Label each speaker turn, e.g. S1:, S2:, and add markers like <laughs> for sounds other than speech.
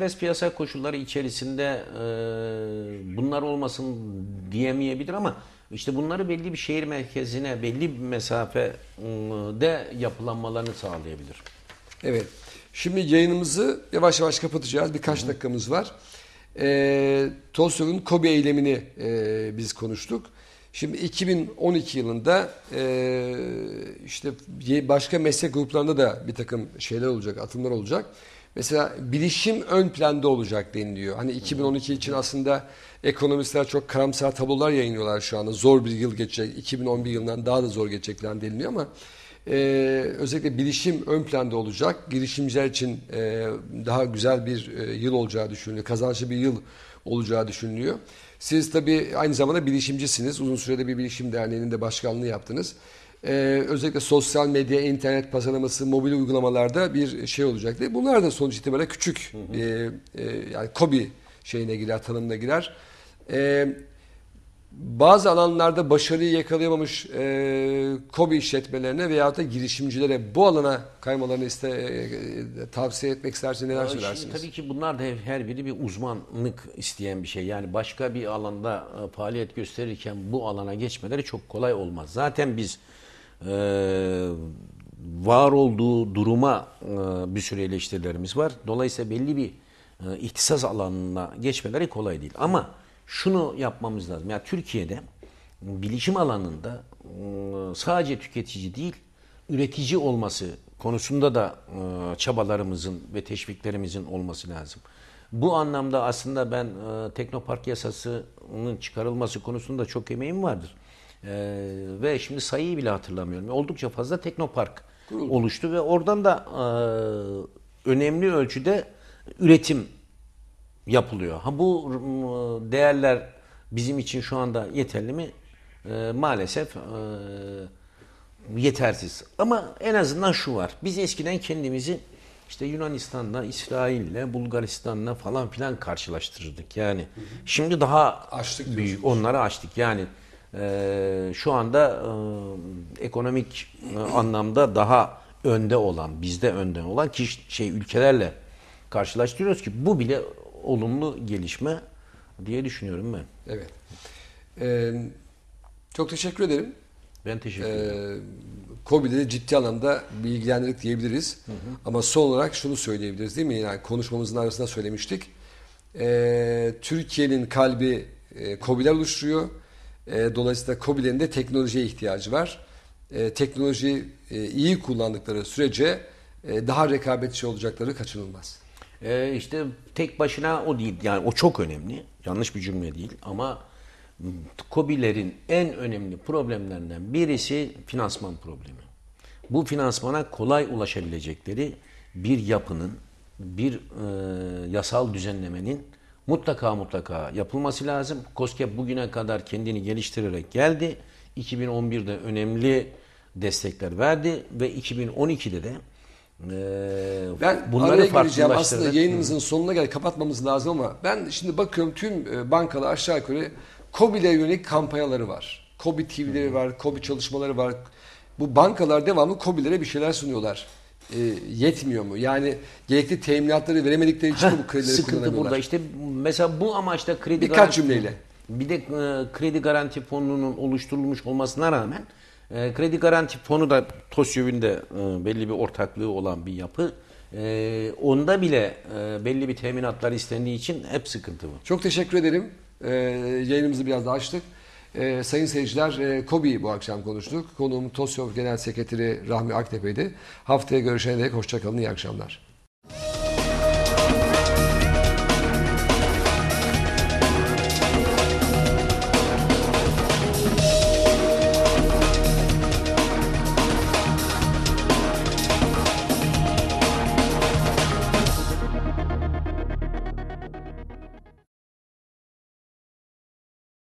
S1: Serbest piyasa koşulları içerisinde e, bunlar olmasın diyemeyebilir ama işte bunları belli bir şehir merkezine belli bir mesafede yapılanmalarını sağlayabilir.
S2: Evet. Şimdi yayınımızı yavaş yavaş kapatacağız. Birkaç dakikamız var. E, Tolstoy'un Kobe eylemini e, biz konuştuk. Şimdi 2012 yılında e, işte başka meslek gruplarında da bir takım şeyler olacak, atımlar olacak. Mesela bilişim ön planda olacak deniliyor. Hani 2012 için aslında ekonomistler çok karamsar tablolar yayınlıyorlar şu anda. Zor bir yıl geçecek. 2011 yılından daha da zor geçecekler deniliyor ama e, özellikle bilişim ön planda olacak. Girişimciler için e, daha güzel bir e, yıl olacağı düşünülüyor. Kazançlı bir yıl olacağı düşünülüyor. Siz tabii aynı zamanda bilişimcisiniz. Uzun sürede bir bilişim derneğinin de başkanlığı yaptınız. Ee, özellikle sosyal medya, internet pazarlaması, mobil uygulamalarda bir şey olacak diye. Bunlar da sonuç itibariyle küçük hı hı. E, e, yani kobi şeyine girer, tanımına girer. E, bazı alanlarda başarıyı yakalayamamış e, kobi işletmelerine veya da girişimcilere bu alana kaymalarını iste, e, tavsiye etmek isterseniz neler söylersiniz?
S1: tabii ki bunlar da her biri bir uzmanlık isteyen bir şey. Yani başka bir alanda e, faaliyet gösterirken bu alana geçmeleri çok kolay olmaz. Zaten biz e, var olduğu duruma e, bir sürü eleştirilerimiz var. Dolayısıyla belli bir e, ihtisas alanına geçmeleri kolay değil. Ama şunu yapmamız lazım. Yani Türkiye'de bilişim alanında e, sadece tüketici değil, üretici olması konusunda da e, çabalarımızın ve teşviklerimizin olması lazım. Bu anlamda aslında ben e, Teknopark yasasının çıkarılması konusunda çok emeğim vardır. Ve şimdi sayıyı bile hatırlamıyorum. Oldukça fazla Teknopark Kuruldu. oluştu ve oradan da önemli ölçüde üretim yapılıyor. Ha bu değerler bizim için şu anda yeterli mi? E, maalesef e, yetersiz. Ama en azından şu var. Biz eskiden kendimizi işte Yunanistan'la, İsrail'le, Bulgaristan'la falan filan karşılaştırırdık. Yani hı hı. şimdi daha açtık büyük onları açtık. Yani e, şu anda e, ekonomik e, anlamda daha önde olan, bizde önde olan kişi, şey ülkelerle karşılaştırıyoruz ki bu bile olumlu gelişme diye düşünüyorum ben.
S2: Evet. Ee, çok teşekkür ederim.
S1: Ben teşekkür ee, ederim.
S2: COBİ'de ciddi anlamda bilgilendirdik diyebiliriz. Hı hı. Ama son olarak şunu söyleyebiliriz değil mi? Yani konuşmamızın arasında söylemiştik. Ee, Türkiye'nin kalbi e, COBİ'ler oluşturuyor. E, dolayısıyla COBİ'lerin de teknolojiye ihtiyacı var. E, teknoloji e, iyi kullandıkları sürece e, daha rekabetçi olacakları kaçınılmaz.
S1: Ee, işte tek başına o değil. Yani o çok önemli. Yanlış bir cümle değil ama COBİ'lerin en önemli problemlerinden birisi finansman problemi. Bu finansmana kolay ulaşabilecekleri bir yapının, bir e, yasal düzenlemenin mutlaka mutlaka yapılması lazım. COSGAP bugüne kadar kendini geliştirerek geldi. 2011'de önemli destekler verdi ve 2012'de de
S2: ee, ben bunları gireceğim aslında yayınımızın Hı. sonuna gel kapatmamız lazım ama ben şimdi bakıyorum tüm e, bankalar aşağı yukarı COBİ'le yönelik kampanyaları var. COBİ TV'leri var, COBİ çalışmaları var. Bu bankalar devamlı COBİ'lere bir şeyler sunuyorlar. E, yetmiyor mu? Yani gerekli teminatları veremedikleri için mi bu <laughs> kredileri
S1: Sıkıntı burada işte mesela bu amaçta kredi
S2: Birkaç garanti, cümleyle.
S1: Bir de e, kredi garanti fonunun oluşturulmuş olmasına rağmen e, kredi garanti fonu da TOSYÖB'ün de e, belli bir ortaklığı olan bir yapı. E, onda bile e, belli bir teminatlar istendiği için hep sıkıntı var.
S2: Çok teşekkür ederim. E, yayınımızı biraz daha açtık. E, sayın seyirciler, e, KOBİ bu akşam konuştuk. Konuğum TOSYÖB Genel Sekreteri Rahmi Aktepe'ydi. Haftaya görüşene dek hoşçakalın, iyi akşamlar.